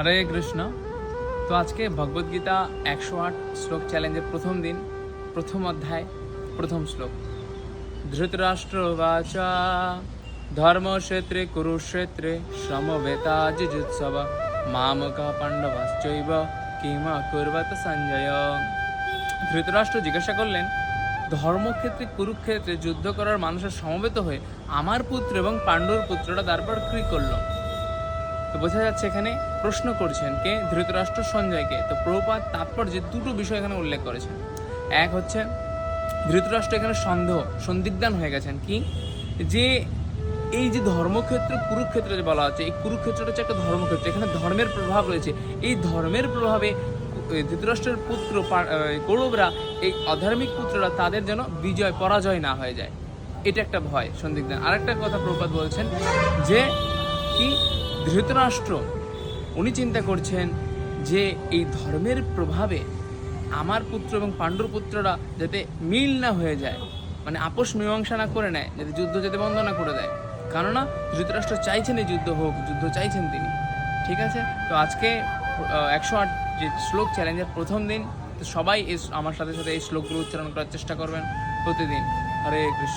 হরে কৃষ্ণ। তো আজকে ভগবদ্গীতা একশো আট শ্লোক চ্যালেঞ্জের প্রথম দিন, প্রথম অধ্যায়, প্রথম শ্লোক। ধৃতরাষ্ট্র বাচা, ধর্মক্ষেত্রে, কুরুক্ষেত্রে, শ্রমবেতা, যুজুৎসব, মামকা পাণ্ডবাশ্চৈব, কিমা কুর্বত সঞ্জয়। ধৃতরাষ্ট্র জিজ্ঞাসা করলেন, ধর্মক্ষেত্রে, কুরুক্ষেত্রে যুদ্ধ করার মানুষের সমবেত হয়ে আমার পুত্র এবং পাণ্ডুর পুত্ররা তারপর কি করল? তো বোঝা যাচ্ছে এখানে প্রশ্ন করছেন কে? ধৃতরাষ্ট্র সঞ্জয়কে তো প্রভুপাত তাৎপর্যে দুটো বিষয় এখানে উল্লেখ করেছেন। এক হচ্ছে, ধৃতরাষ্ট্র এখানে সন্দেহ, সন্দিগ্ধান হয়ে গেছেন। কি? যে এই যে ধর্মক্ষেত্র, কুরুক্ষেত্র যে বলা হচ্ছে, এই কুরুক্ষেত্রটা হচ্ছে একটা ধর্মক্ষেত্র। এখানে ধর্মের প্রভাব রয়েছে। এই ধর্মের প্রভাবে ধৃতরাষ্ট্রের পুত্র কৌরবরা, এই অধার্মিক পুত্ররা তাদের যেন বিজয়, পরাজয় না হয়ে যায়। এটা একটা ভয়, সন্দিগ্ধান। আরেকটা কথা প্রপাত বলছেন যে, কি? ধৃতরাষ্ট্র। উনি চিন্তা করছেন যে এই ধর্মের প্রভাবে আমার পুত্র এবং পাণ্ডুর পুত্ররা যাতে মিল না হয়ে যায় মানে আপোষ মীমাংসা না করে নেয়, যাতে যুদ্ধ যাতে বন্ধ না করে দেয়। কেননা ধৃতরাষ্ট্র চাইছেন এই যুদ্ধ হোক, যুদ্ধ চাইছেন তিনি। ঠিক আছে? তো আজকে একশো আট যে শ্লোক চ্যালেঞ্জের প্রথম দিন, তো সবাই আমার সাথে সাথে এই শ্লোকগুলো উচ্চারণ করার চেষ্টা করবেন প্রতিদিন। হরে কৃষ্ণ।